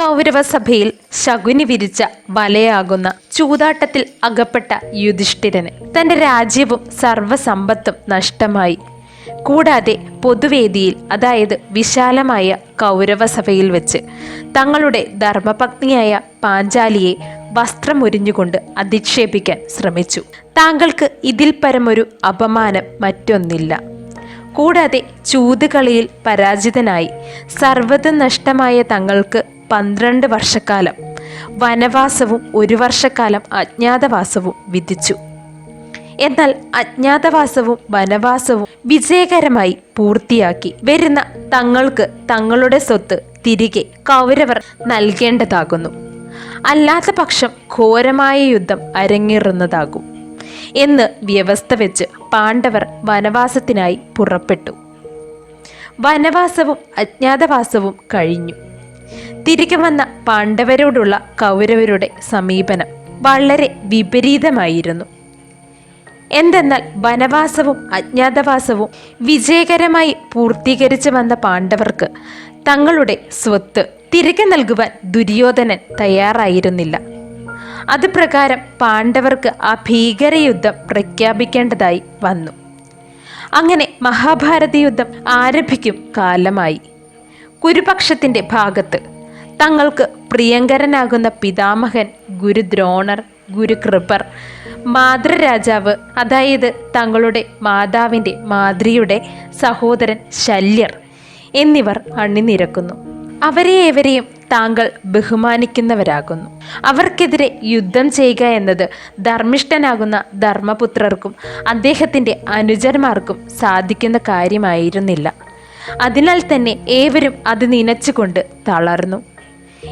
കൗരവസഭയിൽ ശകുനി വിരിച്ച വലയാകുന്ന ചൂതാട്ടത്തിൽ അകപ്പെട്ട യുധിഷ്ഠിരന് തന്റെ രാജ്യവും സർവസമ്പത്തും നഷ്ടമായി. കൂടാതെ പൊതുവേദിയിൽ അതായത് വിശാലമായ കൗരവസഭയിൽ വെച്ച് തങ്ങളുടെ ധർമ്മപത്നിയായ പാഞ്ചാലിയെ വസ്ത്രമൊരിഞ്ഞുകൊണ്ട് അധിക്ഷേപിക്കാൻ ശ്രമിച്ചു. താങ്കൾക്ക് ഇതിൽ പരമൊരു അപമാനം മറ്റൊന്നില്ല. കൂടാതെ ചൂതുകളിയിൽ പരാജിതനായി. സർവതും നഷ്ടമായ തങ്ങൾക്ക് പന്ത്രണ്ട് വർഷക്കാലം. വനവാസവും ഒരു വർഷക്കാലം അജ്ഞാതവാസവും വിധിച്ചു. എന്നാൽ അജ്ഞാതവാസവും വനവാസവും വിജയകരമായി പൂർത്തിയാക്കി. വരുന്ന തങ്ങൾക്ക് തങ്ങളുടെ സ്വത്ത് തിരികെ കൗരവർ നൽകേണ്ടതാകുന്നു. അല്ലാത്ത പക്ഷം ഘോരമായ യുദ്ധം അരങ്ങേറുന്നതാകും. എന്ന് വ്യവസ്ഥ വെച്ച് പാണ്ഡവർ വനവാസത്തിനായി പുറപ്പെട്ടു. വനവാസവും അജ്ഞാതവാസവും കഴിഞ്ഞു. തിരികെ വന്ന പാണ്ഡവരോടുള്ള കൗരവരുടെ സമീപനം വളരെ വിപരീതമായിരുന്നു. എന്തെന്നാൽ വനവാസവും അജ്ഞാതവാസവും വിജയകരമായി പൂർത്തീകരിച്ചു വന്ന പാണ്ഡവർക്ക് തങ്ങളുടെ സ്വത്ത് തിരികെ നൽകുവാൻ ദുര്യോധനൻ തയ്യാറായിരുന്നില്ല. അത് പ്രകാരം പാണ്ഡവർക്ക് ആ ഭീകരയുദ്ധം പ്രഖ്യാപിക്കേണ്ടതായി വന്നു. അങ്ങനെ മഹാഭാരത യുദ്ധം ആരംഭിക്കും കാലമായി. കുരുപക്ഷത്തിന്റെ ഭാഗത്ത് തങ്ങൾക്ക് പ്രിയങ്കരനാകുന്ന പിതാമഹൻ ഗുരുദ്രോണർ ഗുരുകൃപർ മാതൃരാജാവ് അതായത് തങ്ങളുടെ മാതാവിന്റെ മാതൃയുടെ സഹോദരൻ ശല്യർ എന്നിവർ അണിനിരക്കുന്നു. അവരെ ഏവരെയും താങ്കൾ ബഹുമാനിക്കുന്നവരാകുന്നു. അവർക്കെതിരെ യുദ്ധം ചെയ്യുക എന്നത് ധർമ്മിഷ്ഠനാകുന്ന ധർമ്മപുത്രർക്കും അദ്ദേഹത്തിന്റെ അനുജന്മാർക്കും സാധിക്കുന്ന കാര്യമായിരുന്നില്ല. അതിനാൽ തന്നെ ഏവരും അത് നനച്ചുകൊണ്ട് തളർന്നു.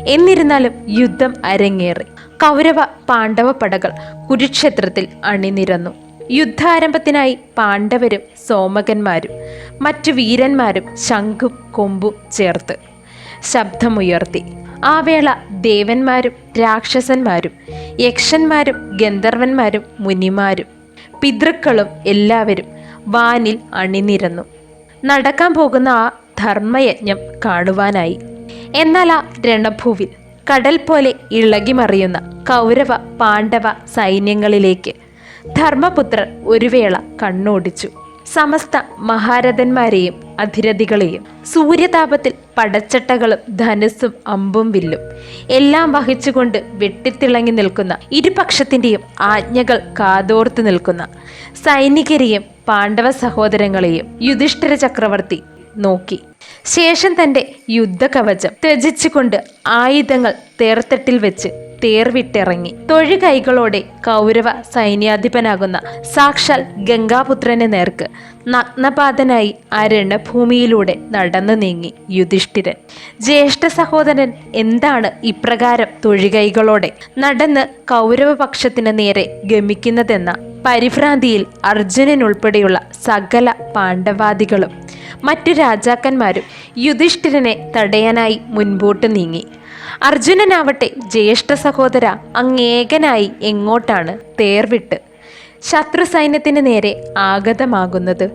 എന്നിരുന്നാലും യുദ്ധം അരങ്ങേറി. കൗരവ പാണ്ഡവ പടകൾ കുരുക്ഷേത്രത്തിൽ അണിനിരന്നു. യുദ്ധാരംഭത്തിനായി പാണ്ഡവരും സോമകന്മാരും മറ്റു വീരന്മാരും ശംഖും കൊമ്പും ചേർത്ത് ശബ്ദമുയർത്തി. ആ വേള ദേവന്മാരും രാക്ഷസന്മാരും യക്ഷന്മാരും ഗന്ധർവന്മാരും മുനിമാരും പിതൃക്കളും എല്ലാവരും വാനിൽ അണിനിരന്നു. നടക്കാൻ പോകുന്ന ആ ധർമ്മയജ്ഞം കാണുവാനായി. എന്നാൽ ആ രണഭൂവിൽ കടൽ പോലെ ഇളകിമറിയുന്ന കൗരവ പാണ്ഡവ സൈന്യങ്ങളിലേക്ക് ധർമ്മപുത്രർ ഒരു വേള കണ്ണോടിച്ചു. സമസ്ത മഹാരഥന്മാരെയും അധിരഥികളെയും സൂര്യതാപത്തിൽ പടച്ചട്ടകളും ധനുസ്സും അമ്പും വില്ലും. എല്ലാം വഹിച്ചുകൊണ്ട് വെട്ടിത്തിളങ്ങി നിൽക്കുന്ന ഇരുപക്ഷത്തിന്റെയും ആജ്ഞകൾ കാതോർത്ത് നിൽക്കുന്ന സൈനികരെയും പാണ്ഡവ സഹോദരങ്ങളെയും യുധിഷ്ഠിര ചക്രവർത്തി നോക്കി. ശേഷം തന്റെ യുദ്ധകവചം ത്യജിച്ചുകൊണ്ട് ആയുധങ്ങൾ തേർത്തട്ടിൽ വെച്ച് തേർവിട്ടിറങ്ങി. തൊഴുകൈകളോടെ കൗരവ സൈന്യാധിപനാകുന്ന സാക്ഷാൽ ഗംഗാപുത്രന് നേർക്ക് നഗ്നപാതനായി അരണ്യ ഭൂമിയിലൂടെ നടന്നു നീങ്ങി യുധിഷ്ഠിരൻ. ജ്യേഷ്ഠ സഹോദരൻ എന്താണ് ഇപ്രകാരം തൊഴുകൈകളോടെ നടന്ന് കൗരവപക്ഷത്തിന് നേരെ ഗമിക്കുന്നതെന്ന പരിഭ്രാന്തിയിൽ അർജുനൻ ഉൾപ്പെടെയുള്ള സകല പാണ്ഡവാദികളും മറ്റു രാജാക്കന്മാരും യുധിഷ്ഠിരനെ തടയാനായി മുൻപോട്ട് നീങ്ങി. അർജുനനാവട്ടെ ജ്യേഷ്ഠ സഹോദര അങ്ങേകനായി എങ്ങോട്ടാണ് തേർവിട്ട് ശത്രു സൈന്യത്തിന് നേരെ ആഗതമാകുന്നത്.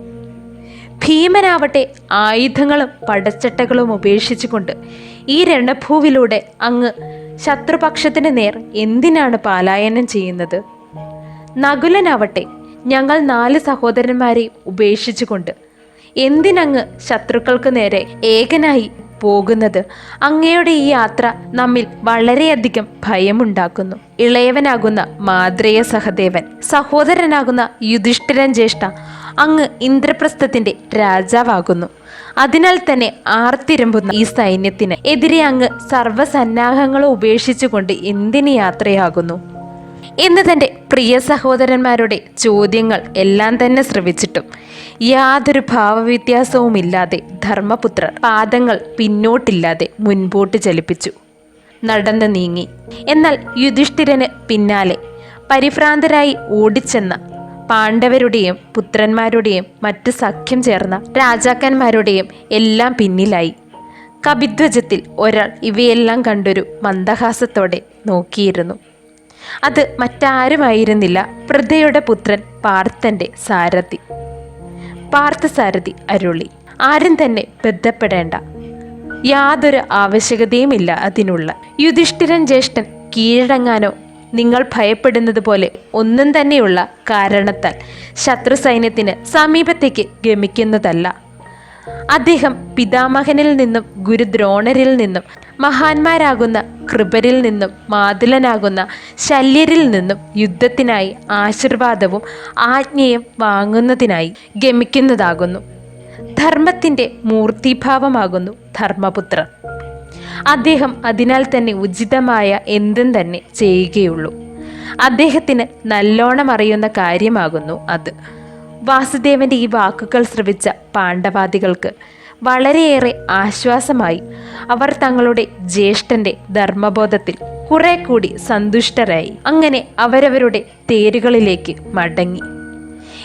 ഭീമനാവട്ടെ ആയുധങ്ങളും പടച്ചട്ടകളും ഉപേക്ഷിച്ചുകൊണ്ട് ഈ രണഭൂവിലൂടെ അങ്ങ് ശത്രുപക്ഷത്തിന് നേർ എന്തിനാണ് പാലായനം ചെയ്യുന്നത്? നകുലനാവട്ടെ ഞങ്ങൾ നാല് സഹോദരന്മാരെ ഉപേക്ഷിച്ചുകൊണ്ട് എന്തിനങ്ങ് ശത്രുക്കൾക്ക് നേരെ ഏകനായി പോകുന്നത്. അങ്ങയുടെ ഈ യാത്ര നമ്മിൽ വളരെയധികം ഭയമുണ്ടാക്കുന്നു. ഇളയവനാകുന്ന മാദ്രേയ സഹദേവൻ സഹോദരനാകുന്ന യുധിഷ്ഠിരൻ ജ്യേഷ്ഠ അങ്ങ് ഇന്ദ്രപ്രസ്ഥത്തിന്റെ രാജാവാകുന്നു. അതിനാൽ തന്നെ ആർത്തിരമ്പുന്ന ഈ സൈന്യത്തിന് എതിരെ അങ്ങ് സർവസന്നാഹങ്ങളും ഉപേക്ഷിച്ചുകൊണ്ട് എന്തിന് യാത്രയാകുന്നു? എന്ന് തന്റെ പ്രിയ സഹോദരന്മാരുടെ ചോദ്യങ്ങൾ എല്ലാം തന്നെ ശ്രവിച്ചിട്ടും യാതൊരു ഭാവവ്യത്യാസവുമില്ലാതെ ധർമ്മപുത്രർ പാദങ്ങൾ പിന്നോട്ടില്ലാതെ മുൻപോട്ട് ചലിപ്പിച്ചു. നടന്നു നീങ്ങി. എന്നാൽ യുധിഷ്ഠിരന് പിന്നാലെ പരിഭ്രാന്തരായി ഓടിച്ചെന്ന പാണ്ഡവരുടെയും പുത്രന്മാരുടെയും മറ്റ് സഖ്യം ചേർന്ന രാജാക്കന്മാരുടെയും എല്ലാം പിന്നിലായി. കപിധ്വജത്തിൽ ഒരാൾ ഇവയെല്ലാം കണ്ടൊരു മന്ദഹാസത്തോടെ നോക്കിയിരുന്നു. അത് മറ്റാരുമായിരുന്നില്ല പ്രതയുടെ പുത്രൻ പാർത്ഥന്റെ സാരഥി. പാർത്ഥസാരഥി അരുളി ആരും തന്നെ ബന്ധപ്പെടേണ്ട. യാതൊരു ആവശ്യകതയുമില്ല അതിനുള്ള. യുധിഷ്ഠിരൻ ജ്യേഷ്ഠൻ കീഴടങ്ങാനോ നിങ്ങൾ ഭയപ്പെടുന്നത് പോലെ ഒന്നും തന്നെയുള്ള കാരണത്താൽ ശത്രു സൈന്യത്തിന് സമീപത്തേക്ക് ഗമിക്കുന്നതല്ല. അദ്ദേഹം പിതാമഹനിൽ നിന്നും ഗുരുദ്രോണരിൽ നിന്നും മഹാന്മാരാകുന്ന കൃപരിൽ നിന്നും മാതുലനാകുന്ന ശല്യരിൽ നിന്നും യുദ്ധത്തിനായി ആശീർവാദവും ആജ്ഞയും വാങ്ങുന്നതിനായി ഗമിക്കുന്നതാകുന്നു. ധർമ്മത്തിന്റെ മൂർത്തിഭാവമാകുന്നു ധർമ്മപുത്രൻ. അദ്ദേഹം അതിനാൽ തന്നെ ഉചിതമായ എന്തും തന്നെ ചെയ്യുകയുള്ളൂ. അദ്ദേഹത്തിന് നല്ലോണം അറിയുന്ന കാര്യമാകുന്നു അത്. വാസുദേവന്റെ ഈ വാക്കുകൾ ശ്രവിച്ച പാണ്ഡവാദികൾക്ക് വളരെയേറെ ആശ്വാസമായി. അവർ തങ്ങളുടെ ജ്യേഷ്ഠന്റെ ധർമ്മബോധത്തിൽ കുറെ കൂടി സന്തുഷ്ടരായി. അങ്ങനെ അവരവരുടെ തേരുകളിലേക്ക് മടങ്ങി.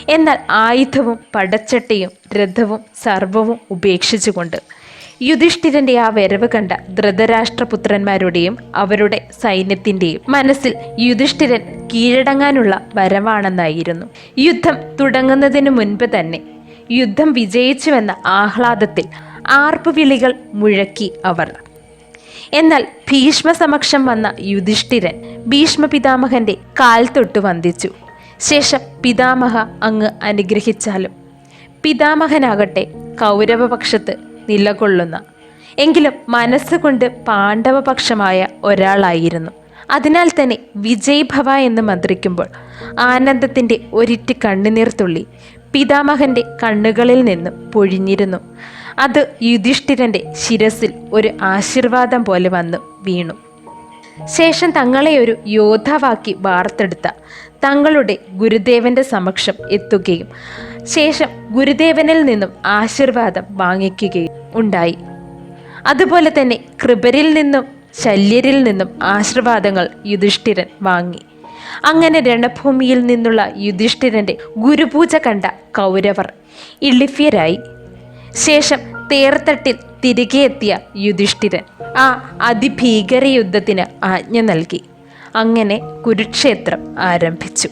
എന്നാൽ ആയുധവും പടച്ചട്ടയും രഥവും സർവവും ഉപേക്ഷിച്ചുകൊണ്ട് യുധിഷ്ഠിരന്റെ ആ വരവ് കണ്ട ധൃതരാഷ്ട്രപുത്രന്മാരുടെയും അവരുടെ സൈന്യത്തിന്റെയും മനസ്സിൽ യുധിഷ്ഠിരൻ കീഴടങ്ങാനുള്ള വരവാണെന്നായിരുന്നു. യുദ്ധം തുടങ്ങുന്നതിനു മുൻപ് തന്നെ യുദ്ധം വിജയിച്ചുവെന്ന ആഹ്ലാദത്തിൽ ആർപ്പുവിളികൾ മുഴക്കി അവർ. എന്നാൽ ഭീഷ്മ സമക്ഷം വന്ന യുധിഷ്ഠിരൻ ഭീഷ്മ പിതാമഹന്റെ കാൽ തൊട്ട് വന്ദിച്ചു. ശേഷം പിതാമഹ അങ്ങ് അനുഗ്രഹിച്ചാലും. പിതാമഹനാകട്ടെ കൗരവപക്ഷത്ത് നിലകൊള്ളുന്ന എങ്കിലും മനസ്സുകൊണ്ട് പാണ്ഡവപക്ഷമായ ഒരാളായിരുന്നു. അതിനാൽ തന്നെ വിജയ്ഭവ എന്ന് മന്ത്രിക്കുമ്പോൾ ആനന്ദത്തിന്റെ ഒരിറ്റ് കണ്ണുനീർ തുള്ളി പിതാമഹന്റെ കണ്ണുകളിൽ നിന്നും പൊഴിഞ്ഞിരുന്നു. അത് യുധിഷ്ഠിരന്റെ ശിരസിൽ ഒരു ആശീർവാദം പോലെ വന്നു വീണു. ശേഷം തങ്ങളെ ഒരു യോദ്ധാവാക്കി വാർത്തെടുത്ത തങ്ങളുടെ ഗുരുദേവന്റെ സമക്ഷം എത്തുകയും ശേഷം ഗുരുദേവനിൽ നിന്നും ആശീർവാദം വാങ്ങിക്കുകയും ഉണ്ടായി. അതുപോലെ തന്നെ കൃപരിൽ നിന്നും ശല്യരിൽ നിന്നും ആശീർവാദങ്ങൾ യുധിഷ്ഠിരൻ വാങ്ങി. അങ്ങനെ രണഭൂമിയിൽ നിന്നുള്ള യുധിഷ്ഠിരന്റെ ഗുരുപൂജ കണ്ട കൗരവർ ഇളിഫ്യരായി. ശേഷം തേർത്തട്ടിൽ തിരികെ എത്തിയ യുധിഷ്ഠിരൻ ആ അതിഭീകര യുദ്ധത്തിന് ആജ്ഞ നൽകി. അങ്ങനെ കുരുക്ഷേത്രം ആരംഭിച്ചു.